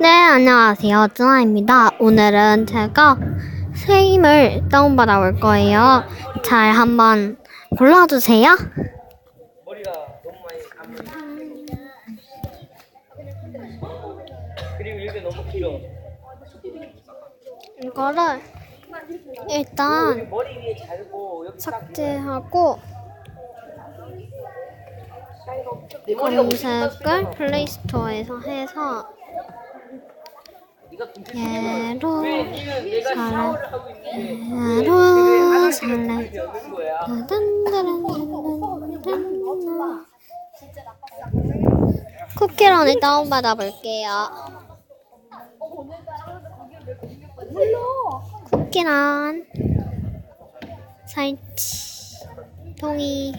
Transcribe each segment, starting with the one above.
네, 안녕하세요. 쯔나입니다. 오늘은 제가 새 힘을 다운받아 볼 거예요. 잘 한번 골라주세요. 이거를 일단 삭제하고 검색을 플레이스토어에서 해서 얘로 있는데 얘로. 딴딴딴딴딴딴. 쿠키런을 다운받아 볼게요. 쿠키런 설치 동의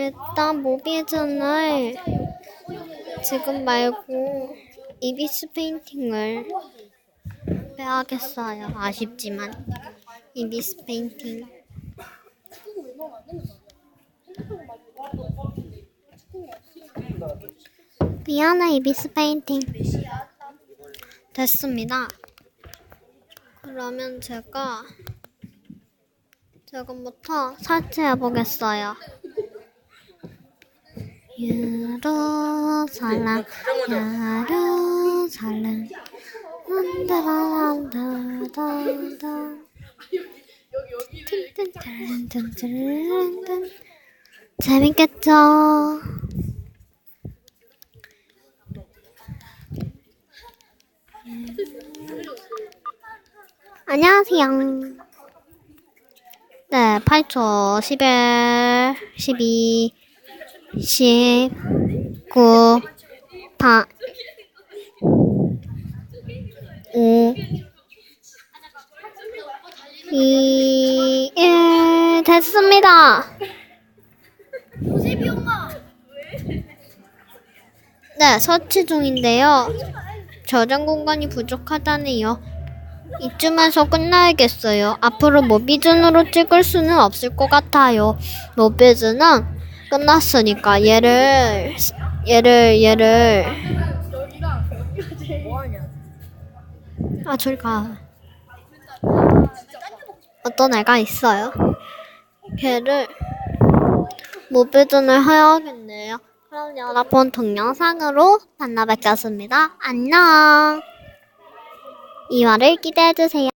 일단 모비전을 지금 말고 이비스 페인팅을 빼야겠어요. 아쉽지만 이비스 페인팅. 미안해 이비스 페인팅. 됐습니다. 그러면 제가 지금부터 설치해 보겠어요. 예루살렘 예루살렘 안다란다다다 뜬뜬뜬뜬뜬뜬 재밌겠죠? 안녕하세요. 네, 8초, 11, 12, 10, 9, 8, 5, 2, 1, 됐습니다. 네, 설치 중인데요. 저장 공간이 부족하다네요. 이쯤에서 끝나야겠어요. 앞으로 모비즌으로 찍을 수는 없을 것 같아요. 모비즌은 끝났으니까 얘를 얘를 얘를 아 저리 가. 어떤 애가 있어요. 걔를 모비즌을 해야겠네요. 그럼 여러분 동영상으로 만나 뵙겠습니다. 안녕. 2화를 기대해주세요.